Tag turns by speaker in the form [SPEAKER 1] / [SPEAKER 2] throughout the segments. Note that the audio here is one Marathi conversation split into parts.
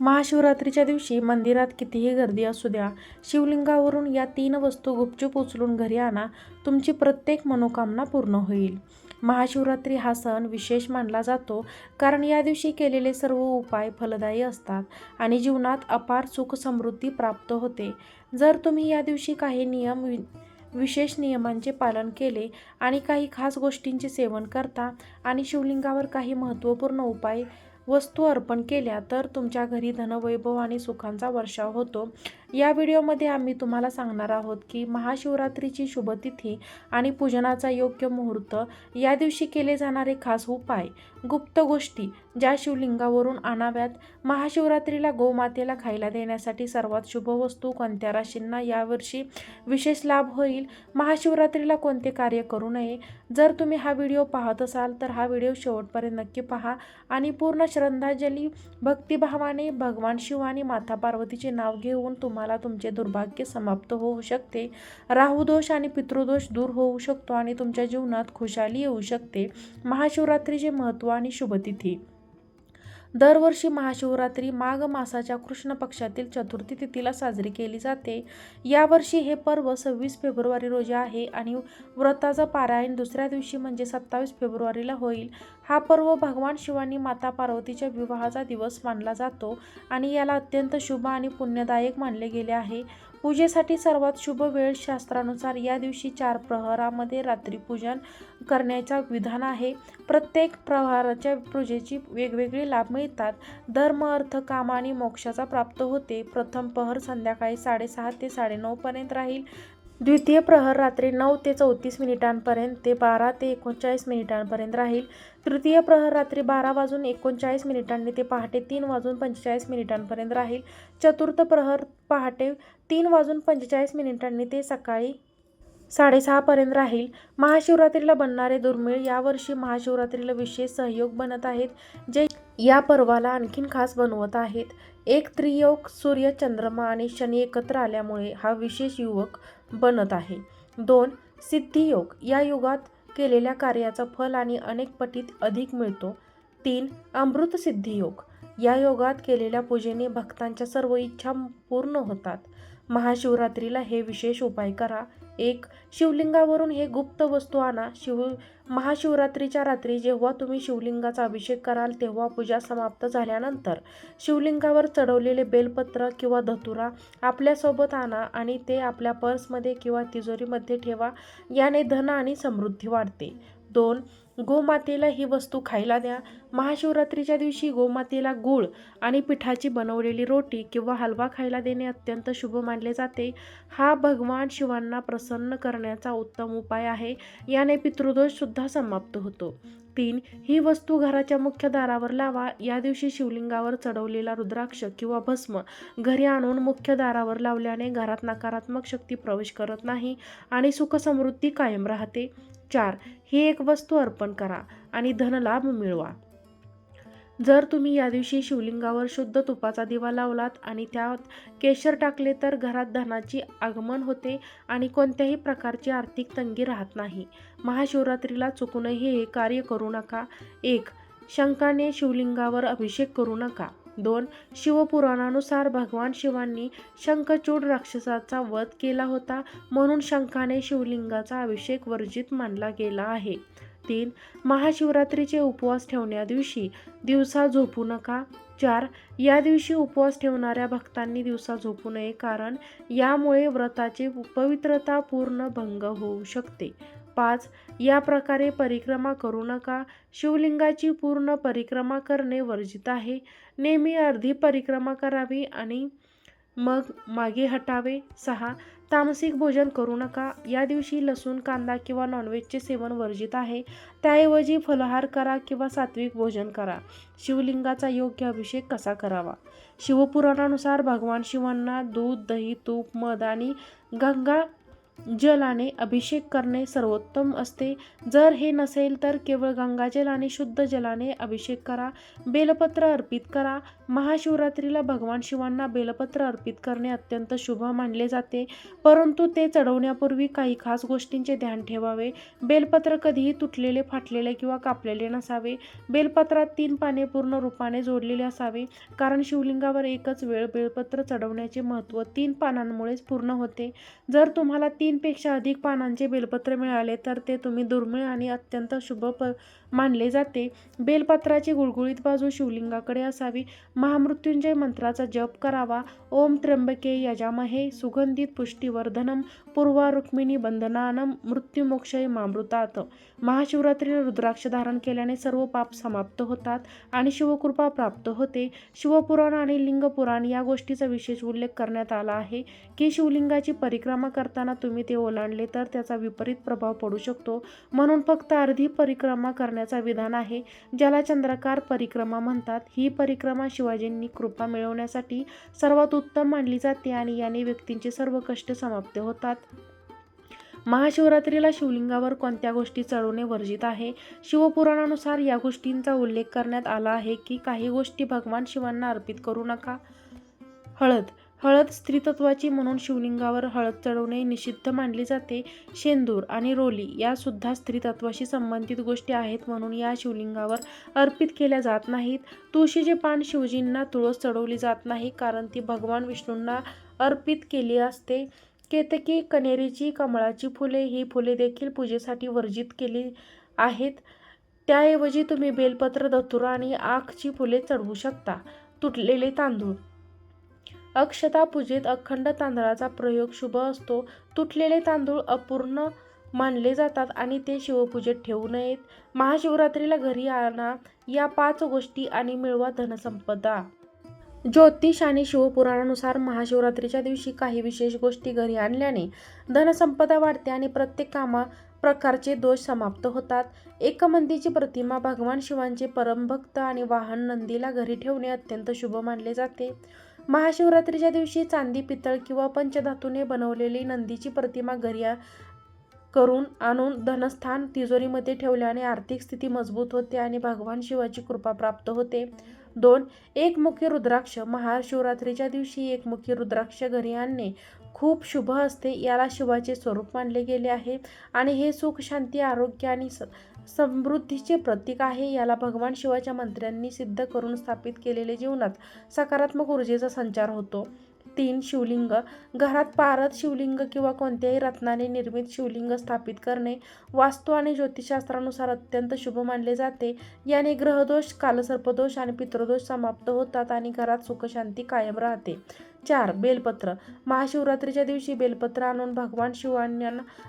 [SPEAKER 1] महाशिवरात्रीच्या दिवशी मंदिरात कितीही गर्दी असू द्या शिवलिंगावरून या तीन वस्तू गुपचूप उचलून घरी आणा तुमची प्रत्येक मनोकामना पूर्ण होईल. महाशिवरात्री हा सण विशेष मानला जातो कारण या दिवशी केलेले सर्व उपाय फलदायी असतात आणि जीवनात अपार सुख समृद्धी प्राप्त होते. जर तुम्ही या दिवशी काही नियम वि विशेष नियमांचे पालन केले आणि काही खास गोष्टींचे सेवन करता आणि शिवलिंगावर काही महत्त्वपूर्ण उपाय वस्तू अर्पण केल्या तर तुमच्या घरी धनवैभव आणि सुखांचा वर्षाव होतो. या व्हिडिओमध्ये आम्ही तुम्हाला सांगणार आहोत की महाशिवरात्रीची शुभतिथी आणि पूजनाचा योग्य मुहूर्त या दिवशी केले जाणारे खास उपाय गुप्त गोष्टी ज्या शिवलिंगावरून आणाव्यात महाशिवरात्रीला गोमातेला खायला देण्यासाठी सर्वात शुभ वस्तू कोणत्या राशींना यावर्षी विशेष लाभ होईल? महाशिवरात्रीला कोणते कार्य करू नये? जर तुम्ही हा व्हिडिओ पाहत असाल तर हा व्हिडिओ शेवटपर्यंत नक्की पहा आणि पूर्ण श्रद्धांजली भक्तिभावाने भगवान शिव आणि माता पार्वतीचे नाव घेऊन तुम्हाला तुमचे दुर्भाग्य समाप्त होऊ शकते. राहुदोष आणि पितृदोष दूर होऊ शकतो आणि तुमच्या जीवनात खुशाली येऊ शकते. महाशिवरात्रीचे महत्त्व आणि शुभतिथी. दरवर्षी महाशिवरात्री माघ मासाच्या कृष्ण पक्षातील चतुर्थी तिथीला साजरी केली जाते. यावर्षी हे पर्व सव्वीस फेब्रुवारी रोजी आहे आणि व्रताचं पारायण दुसऱ्या दिवशी म्हणजे सत्तावीस फेब्रुवारीला होईल. हा पर्व भगवान शिवानी माता पार्वतीच्या विवाहाचा दिवस मानला जातो आणि याला अत्यंत शुभ आणि पुण्यदायक मानले गेले आहे. पूजेसाठी सर्वात शुभ वेळ शास्त्रानुसार या दिवशी चार प्रहरामध्ये रात्रीपूजन करण्याचा विधान आहे. प्रत्येक प्रहाराच्या पूजेची वेगवेगळे लाभ मिळतात. धर्म अर्थ काम आणि मोक्षाचा प्राप्त होते. प्रथम प्रहर संध्याकाळी साडेसहा ते साडेनऊपर्यंत राहील. द्वितीय प्रहर रात्री नऊ ते चौतीस मिनिटांपर्यंत ते बारा ते एकोणचाळीस मिनिटांपर्यंत राहील. तृतीय प्रहर रात्री बारा वाजून एकोणचाळीस मिनिटांनी ते पहाटे तीन वाजून पंचेचाळीस मिनिटांपर्यंत राहील. चतुर्थ प्रहर पहाटे तीन वाजून पंचेचाळीस मिनिटांनी ते सकाळी साडेसहापर्यंत राहील. महाशिवरात्रीला बनणारे दुर्मिळ यावर्षी महाशिवरात्रीला विशेष सहयोग बनत आहेत जे या पर्वाला आणखीन खास बनवत आहेत. एक त्रियोग सूर्य चंद्रमा आणि शनी एकत्र आल्यामुळे हा विशेष युवक बनत आहे. दोन सिद्धियोग या युगात केलेल्या कार्याचं फल आणि अनेक पटीत अधिक मिळतो. तीन अमृत सिद्धियोग या योगात केलेल्या पूजेने भक्तांच्या सर्व इच्छा पूर्ण होतात. महाशिवरात्रीला हे विशेष उपाय करा. एक शिवलिंगावरून हे गुप्त वस्तू आणा. शिव महाशिवरात्रीच्या रात्री जेव्हा तुम्ही शिवलिंगाचा अभिषेक कराल तेव्हा पूजा समाप्त झाल्यानंतर शिवलिंगावर चढवलेले बेलपत्र किंवा धतुरा आपल्यासोबत आणा आणि ते आपल्या पर्समध्ये किंवा तिजोरीमध्ये ठेवा. याने धन आणि समृद्धी वाढते. दोन गोमातेला ही वस्तू खायला द्या. महाशिवरात्रीच्या दिवशी गोमातेला गूळ आणि पिठाची बनवलेली रोटी किंवा हलवा खायला देणे अत्यंत शुभ मानले जाते. हा भगवान शिवांना प्रसन्न करण्याचा उत्तम उपाय आहे. याने पितृदोषसुद्धा समाप्त होतो. तीन ही वस्तू घराच्या मुख्य दारावर लावा. या दिवशी शिवलिंगावर चढवलेला रुद्राक्ष किंवा भस्म घरी आणून मुख्य दारावर लावल्याने घरात नकारात्मक शक्ती प्रवेश करत नाही आणि सुखसमृद्धी कायम राहते. चार ही एक वस्तू अर्पण करा आणि धनलाभ मिळवा. जर तुम्ही या दिवशी शिवलिंगावर शुद्ध तुपाचा दिवा लावलात आणि त्यात केशर टाकले तर घरात धनाची आगमन होते आणि कोणत्याही प्रकारची आर्थिक तंगी राहत नाही. महाशिवरात्रीला चुकूनही हे कार्य करू नका. एक शंकाने शिवलिंगावर अभिषेक करू नका. दोन शिवपुराणानुसार भगवान शिवांनी शंखचूड राक्षसाचा वध केला होता म्हणून शंखाने शिवलिंगाचा अभिषेक वर्जित मानला गेला आहे. तीन महाशिवरात्रीचे उपवास ठेवण्या दिवशी दिवसा झोपू नका. चार या दिवशी उपवास ठेवणाऱ्या भक्तांनी दिवसा झोपू नये कारण यामुळे व्रताची पवित्रता पूर्ण भंग होऊ शकते. पाच या प्रकारे परिक्रमा करू नका. शिवलिंगाची पूर्ण परिक्रमा करणे वर्जित आहे. नेहमी अर्धी परिक्रमा करावी आणि मग मागे हटावे. सहा तामसिक भोजन करू नका. या दिवशी लसूण कांदा किंवा नॉनव्हेजचे सेवन वर्जित आहे. त्याऐवजी फलाहार करा किंवा सात्विक भोजन करा. शिवलिंगाचा योग्य अभिषेक कसा करावा? शिवपुराणानुसार भगवान शिवांना दूध दही तूप मध आणि गंगा जलाने अभिषेक करणे सर्वोत्तम असते. जर हे नसेल तर केवळ गंगाजल आणि शुद्ध जलाने अभिषेक करा. बेलपत्र अर्पित करा. महाशिवरात्रीला भगवान शिवांना बेलपत्र अर्पित करणे अत्यंत शुभ मानले जाते. परंतु ते चढवण्यापूर्वी काही खास गोष्टींचे ध्यान ठेवावे. बेलपत्र कधीही तुटलेले फाटलेले किंवा कापलेले नसावे. बेलपत्रात तीन पाने पूर्ण रूपाने जोडलेले असावे. कारण शिवलिंगावर एकच वेळ बेलपत्र चढवण्याचे महत्त्व तीन पानांमुळेच पूर्ण होते. जर तुम्हाला तीनपेक्षा अधिक पानांचे बेलपत्र मिळाले तर ते तुम्ही दुर्मिळ आणि अत्यंत शुभ प मानले जाते. बेलपत्राची गुळगुळीत बाजू शिवलिंगाकडे असावी. महामृत्युंजय मंत्राचा जप करावा. ओम त्र्यंबके यजामहे. सुगंधित पुष्टीवर्धनम. पूर्वा रुक्मिणी बंधनानम. मृत्युमोक्षय मामृतात. महाशिवरात्रीला रुद्राक्ष धारण केल्याने सर्व पाप समाप्त होतात आणि शिवकृपा प्राप्त होते. शिवपुराण आणि लिंगपुराण या गोष्टीचा विशेष उल्लेख करण्यात आला आहे. की शिवलिंगाची परिक्रमा करताना तुम्ही ते ओलांडले तर त्याचा विपरीत प्रभाव पडू शकतो. म्हणून फक्त अर्धी परिक्रमा करण्या करण्याचा विधान आहे ज्याला चंद्रकार परिक्रमा म्हणतात. ही परिक्रमा शिवाजींनी कृपा मिळवण्यासाठी सर्वात उत्तम मानली जाते आणि याने व्यक्तींचे सर्व कष्ट समाप्त होतात. महाशिवरात्रीला शिवलिंगावर कोणत्या गोष्टी चढवणे वर्जित आहे? शिवपुराणानुसार या गोष्टींचा उल्लेख करण्यात आला आहे की काही गोष्टी भगवान शिवांना अर्पित करू नका. हळद हळद स्त्रीतत्वाची म्हणून शिवलिंगावर हळद चढवणे निषिद्ध मानली जाते. शेंदूर आणि रोली या सुद्धा स्त्रीतत्वाशी संबंधित गोष्टी आहेत म्हणून या शिवलिंगावर अर्पित केल्या जात नाहीत. तुळशीचे पान शिवजींना तुळस चढवली जात नाही कारण ती भगवान विष्णूंना अर्पित केली असते. केतकी कनेरीची कमळाची फुले ही फुले देखील पूजेसाठी वर्जित केली आहेत. त्याऐवजी तुम्ही बेलपत्र धतुरा आणि आखची फुले चढवू शकता. तुटलेले तांदूळ अक्षता पूजेत अखंड तांदळाचा प्रयोग शुभ असतो. तुटलेले तांदूळ अपूर्ण मानले जातात आणि ते शिवपूजेत ठेवू नयेत. महाशिवरात्रीला घरी आणा. या पाच गोष्टी आणि मिळवा धनसंपदा. ज्योतिष आणि शिवपुराणानुसार महाशिवरात्रीच्या दिवशी काही विशेष गोष्टी घरी आणल्याने धनसंपदा वाढते आणि प्रत्येक कामा प्रकारचे दोष समाप्त होतात. एकमंदीची प्रतिमा भगवान शिवांचे परमभक्त आणि वाहन नंदीला घरी ठेवणे अत्यंत शुभ मानले जाते. महाशिवरात्रीच्या दिवशी चांदी पितळ किंवा पंचधातूने बनवलेली नंदीची प्रतिमा घरी करून आणून धनस्थान तिजोरीमध्ये ठेवल्याने आर्थिक स्थिती मजबूत होते आणि भगवान शिवाची कृपा प्राप्त होते. दोन एकमुखी रुद्राक्ष. महाशिवरात्रीच्या दिवशी एकमुखी रुद्राक्ष घरी आणणे खूप शुभ असते याला शिवाचे स्वरूप मानले गेले आहे. आणि हे सुख शांती आरोग्य आणि स- समृद्धीचे प्रतीक आहे. याला भगवान शिवाच्या मंत्र्यांनी सिद्ध करून स्थापित केलेले जीवनात सकारात्मक ऊर्जेचा संचार होतो. तीन शिवलिंग घरात पारद शिवलिंग किंवा कोणत्याही रत्नाने निर्मित शिवलिंग स्थापित करणे वास्तू आणि ज्योतिषशास्त्रानुसार अत्यंत शुभ मानले जाते. याने ग्रहदोष कालसर्पदोष आणि पितृदोष समाप्त होतात आणि घरात सुखशांती कायम राहते. चार बेलपत्र. महाशिवरात्रीच्या दिवशी बेलपत्र आणून भगवान शिवांना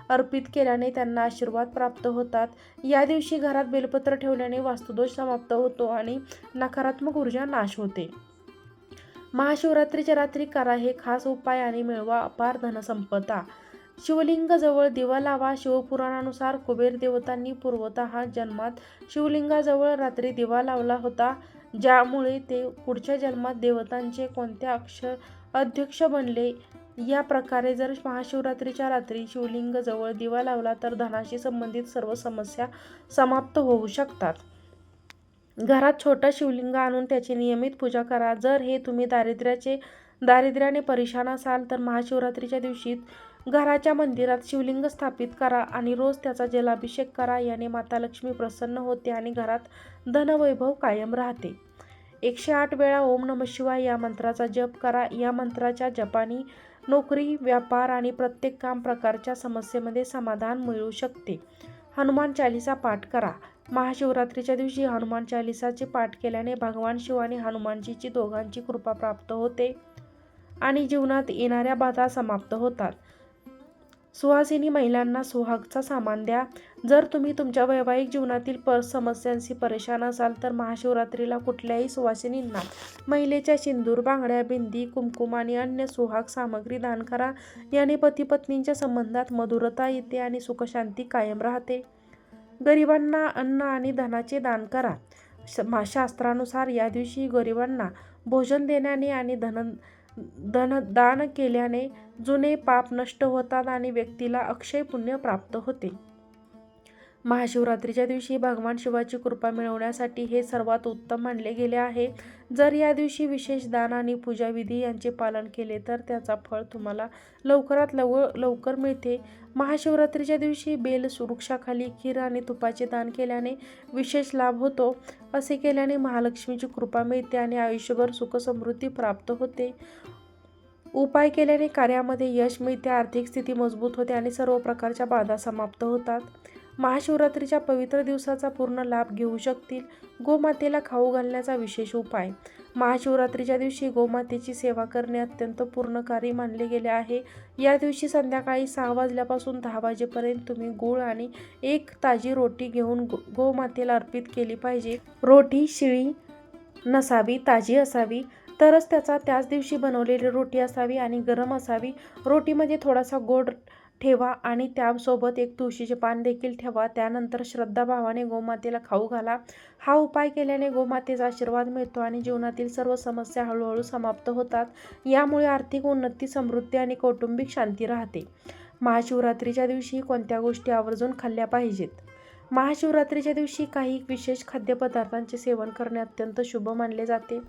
[SPEAKER 1] अर्पित केल्याने त्यांना आशीर्वाद प्राप्त होतात. या दिवशी घरात बेलपत्र ठेवल्याने वास्तुदोष समाप्त होतो आणि नकारात्मक ऊर्जा नाश होते. महाशिवरात्रीच्या रात्री करा हे खास उपाय आणि मिळवा अपार धनसंपदा. शिवलिंग जवळ दिवा लावा. शिवपुराणानुसार कुबेर देवतांनी पूर्वतः जन्मात. शिवलिंगाजवळ रात्री दिवा लावला होता. ज्यामुळे ते पुढच्या जन्मात देवतांचे कोणत्या अक्षर अध्यक्ष बनले? या प्रकारे जर महाशिवरात्रीच्या रात्री शिवलिंग जवळ दिवा लावला तर धनाशी संबंधित सर्व समस्या समाप्त होऊ शकतात. घरात छोटा शिवलिंग आणून त्याची नियमित पूजा करा. जर हे तुम्ही दारिद्र्याचे दारिद्र्याने परेशान असाल तर महाशिवरात्रीच्या दिवशी घराच्या मंदिरात शिवलिंग स्थापित करा आणि रोज त्याचा जलाभिषेक करा. याने माता लक्ष्मी प्रसन्न होते आणि घरात धनवैभव कायम राहते. एकशे आठ वेळा ओम नम शिवाय या मंत्राचा जप करा. या मंत्राच्या जपाने नोकरी व्यापार आणि प्रत्येक काम प्रकारच्या समस्येमध्ये समाधान मिळू शकते. हनुमान चालिसा पाठ करा. महाशिवरात्रीच्या दिवशी हनुमान चालिसाचे पाठ केल्याने भगवान शिव आणि हनुमानजीची दोघांची कृपा प्राप्त होते आणि जीवनात येणाऱ्या बाधा समाप्त होतात. सुहासिनी महिलांना सुहागचा सामान द्या. जर तुम्ही तुमच्या वैवाहिक जीवनातील पर समस्यांशी परेशान असाल तर महाशिवरात्रीला कुठल्याही सुवासिनींना महिलेच्या सिंदूर बांगड्या बिंदी कुमकुम आणि अन्य सुहाग सामग्री दान करा. याने पतीपत्नींच्या संबंधात मधुरता येते आणि सुखशांती कायम राहते. गरिबांना अन्न आणि धनाचे दान करा. श- मा- शास्त्रानुसार या दिवशी गरिबांना भोजन देण्याने आणि धन धन दान केल्याने जुने पाप नष्ट होतात आणि व्यक्तीला अक्षय पुण्य प्राप्त होते. महाशिवरात्रीच्या दिवशी भगवान शिवाची कृपा मिळवण्यासाठी हे सर्वात उत्तम मानले गेले आहे. जर या दिवशी विशेष दान आणि पूजाविधी यांचे पालन केले तर त्याचा फळ तुम्हाला लवकरात लव लवकर मिळते. महाशिवरात्रीच्या दिवशी बेल वृक्षाखाली खीर आणि तुपाचे दान केल्याने विशेष लाभ होतो. असे केल्याने महालक्ष्मीची कृपा मिळते आणि आयुष्यभर सुखसमृद्धी प्राप्त होते. उपाय केल्याने कार्यामध्ये यश मिळते आर्थिक स्थिती मजबूत होते आणि सर्व प्रकारच्या बाधा समाप्त होतात. महाशिवरात्रीच्या पवित्र दिवसाचा पूर्ण लाभ घेऊ शकतील. गोमातेला खाऊ घालण्याचा विशेष उपाय. महाशिवरात्रीच्या दिवशी गोमातेची सेवा करणे अत्यंत पूर्णकारी मानले गेले आहे. या दिवशी संध्याकाळी सहा वाजल्यापासून दहा वाजेपर्यंत तुम्ही गूळ आणि एक ताजी रोटी घेऊन गो गोमातेला अर्पित केली पाहिजे. रोटी शिळी नसावी ताजी असावी. तरच त्याचा त्याच दिवशी बनवलेली रोटी असावी आणि गरम असावी. रोटीमध्ये थोडासा गोड ठेवा आणि त्यासोबत एक तुळशीचे पान देखील ठेवा. त्यानंतर श्रद्धाभावाने गोमातेला खाऊ घाला. हा उपाय केल्याने गोमातेचा आशीर्वाद मिळतो आणि जीवनातील सर्व समस्या हळूहळू समाप्त होतात. यामुळे आर्थिक उन्नती समृद्धी आणि कौटुंबिक शांती राहते. महाशिवरात्रीच्या दिवशी कोणत्या गोष्टी आवर्जून खाल्ल्या पाहिजेत? महाशिवरात्रीच्या दिवशी काही विशेष खाद्यपदार्थांचे सेवन करणे अत्यंत शुभ मानले जाते.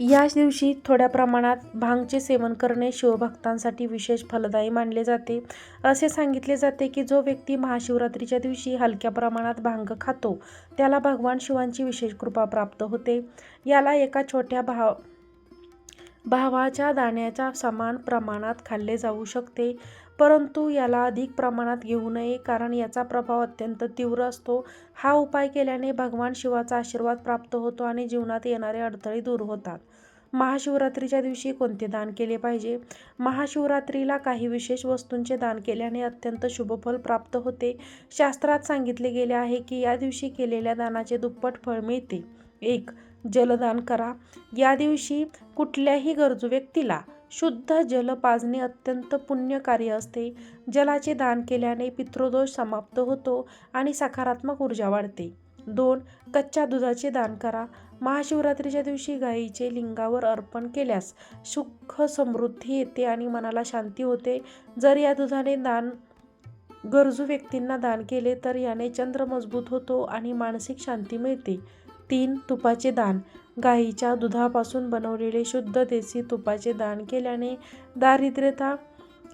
[SPEAKER 1] या दिवशी थोड्या प्रमाणात भांगचे सेवन करणे शिवभक्तांसाठी विशेष फलदायी मानले जाते. असे सांगितले जाते की जो व्यक्ती महाशिवरात्रीच्या दिवशी हलक्या प्रमाणात भांग खातो त्याला भगवान शिवांची विशेष कृपा प्राप्त होते. याला एका छोट्या भाव भावाच्या दाण्याच्या समान प्रमाणात खाल्ले जाऊ शकते. परंतु याला अधिक प्रमाणात घेऊ नये कारण याचा प्रभाव अत्यंत तीव्र असतो. हा उपाय केल्याने भगवान शिवाचा आशीर्वाद प्राप्त होतो आणि जीवनात येणारे अडथळे दूर होतात. महाशिवरात्रीच्या दिवशी कोणते दान केले पाहिजे? महाशिवरात्रीला काही विशेष वस्तूंचे दान केल्याने अत्यंत शुभफल प्राप्त होते. शास्त्रात सांगितले गेले आहे की या दिवशी केलेल्या दानाचे दुप्पट फळ मिळते. एक जलदान करा. या दिवशी कुठल्याही गरजू व्यक्तीला शुद्ध जल पाजणे अत्यंत पुण्यकार्य असते. जलाचे दान केल्याने पितृदोष समाप्त होतो आणि सकारात्मक ऊर्जा वाढते. दोन कच्च्या दुधाचे दान करा. महाशिवरात्रीच्या दिवशी गायीचे लिंगावर अर्पण केल्यास सुख समृद्धी येते आणि मनाला शांती होते. जर या दुधाने दान गरजू व्यक्तींना दान केले तर याने चंद्र मजबूत होतो आणि मानसिक शांती मिळते. तीन तुपाचे दान. गाईच्या दुधापासून बनवलेले शुद्ध देसी तुपाचे दान केल्याने दारिद्र्यता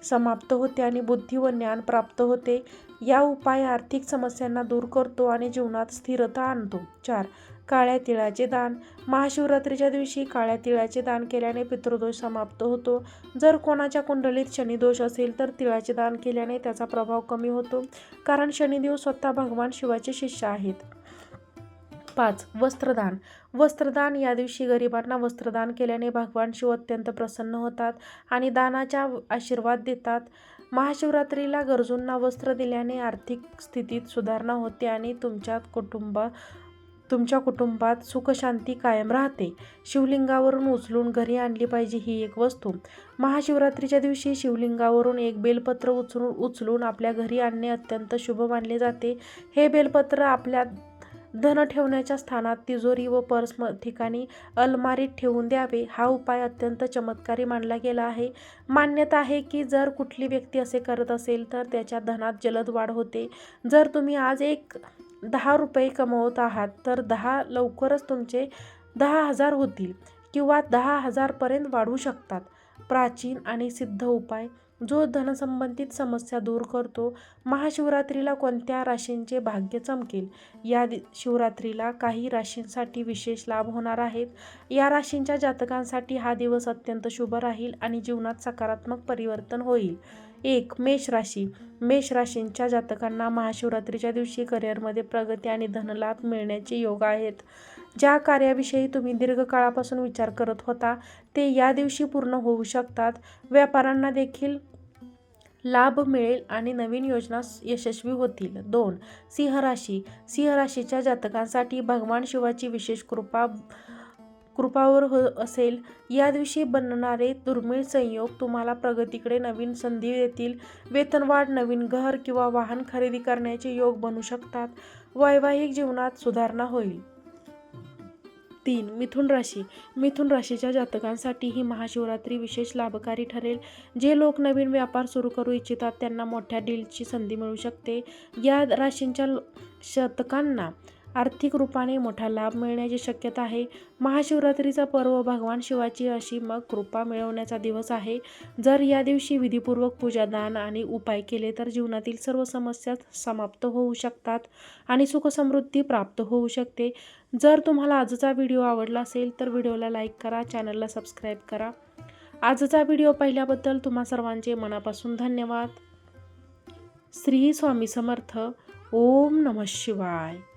[SPEAKER 1] समाप्त होते आणि बुद्धी व ज्ञान प्राप्त होते. या उपाय आर्थिक समस्यांना दूर करतो आणि जीवनात स्थिरता आणतो. चार. काळ्या तिळाचे दान. महाशिवरात्रीच्या दिवशी काळ्या तिळाचे दान केल्याने पितृदोष समाप्त होतो. जर कोणाच्या कुंडलीत शनिदोष असेल तर तिळाचे दान केल्याने त्याचा प्रभाव कमी होतो. कारण शनिदेव स्वतः भगवान शिवाचे शिष्य आहेत. पाच वस्त्रदान. वस्त्रदान या दिवशी गरिबांना वस्त्रदान केल्याने भगवान शिव अत्यंत प्रसन्न होतात आणि दानाच्या आशीर्वाद देतात. महाशिवरात्रीला गरजूंना वस्त्र दिल्याने आर्थिक स्थितीत सुधारणा होते आणि तुमच्या कुटुंबा तुमच्या कुटुंबात सुखशांती कायम राहते. शिवलिंगावरून उचलून घरी आणली पाहिजे ही एक वस्तू. महाशिवरात्रीच्या दिवशी शिवलिंगावरून एक बेलपत्र उचलून उचलून आपल्या घरी आणणे अत्यंत शुभ मानले जाते. हे बेलपत्र आपल्या धन ठेवण्याच्या स्थानात तिजोरी व पर्स ठिकाणी अलमारीत ठेवून द्यावे. हा उपाय अत्यंत चमत्कारी मानला गेला आहे. मान्यता आहे की जर कुठली व्यक्ती असे करत असेल तर त्याच्या धनात जलद वाढ होते. जर तुम्ही आज एक दहा रुपये कमवत आहात तर दहा लवकरच तुमचे दहा हजार होतील किंवा दहा हजारपर्यंत वाढू शकतात. प्राचीन आणि सिद्ध उपाय जो धनसंबंधित समस्या दूर करतो महाशिवरात्रीला कोणत्या राशींचे भाग्य चमकेल? या दि शिवरात्रीला काही राशींसाठी विशेष लाभ होणार आहेत. या राशींच्या जातकांसाठी हा दिवस अत्यंत शुभ राहील आणि जीवनात सकारात्मक परिवर्तन होईल. एक मेष राशी. मेष राशींच्या जातकांना महाशिवरात्रीच्या दिवशी करिअरमध्ये प्रगती आणि धनलाभ मिळण्याचे योग आहेत. ज्या कार्याविषयी तुम्ही दीर्घकाळापासून विचार करत होता ते या दिवशी पूर्ण होऊ शकतात. व्यापाऱ्यांना देखील लाभ मिळेल आणि नवीन योजना यशस्वी होतील. दोन सिंह राशी. जातकांसाठी भगवान शिवाची विशेष कृपा कृपावर हो असेल. या दिवशी बनणारे दुर्मिळ संयोग तुम्हाला प्रगतीकडे नवीन संधी देतील. वेतनवाढ नवीन घर किंवा वाहन खरेदी करण्याचे योग बनू शकतात. वैवाहिक जीवनात सुधारणा होईल. तीन मिथुन राशी. मिथुन राशीच्या जातकांसाठी ही महाशिवरात्री विशेष लाभकारी ठरेल. जे लोक नवीन व्यापार सुरू करू इच्छितात त्यांना मोठ्या डीलची संधी मिळू शकते. या राशींच्या शतकांना आर्थिक रूपाने मोठा लाभ मिळण्याची शक्यता आहे. महाशिवरात्रीचा पर्व भगवान शिवाची अशी मग कृपा मिळवण्याचा दिवस आहे. जर या दिवशी विधीपूर्वक पूजादान आणि उपाय केले तर जीवनातील सर्व समस्या समाप्त होऊ शकतात आणि सुखसमृद्धी प्राप्त होऊ शकते. जर तुम्हाला आजचा व्हिडिओ आवडला असेल तर व्हिडिओला लाईक करा चॅनलला सबस्क्राईब करा. आजचा व्हिडिओ पाहिल्याबद्दल तुम्हा सर्वांचे मनापासून धन्यवाद. श्री स्वामी समर्थ. ओम नमः शिवाय.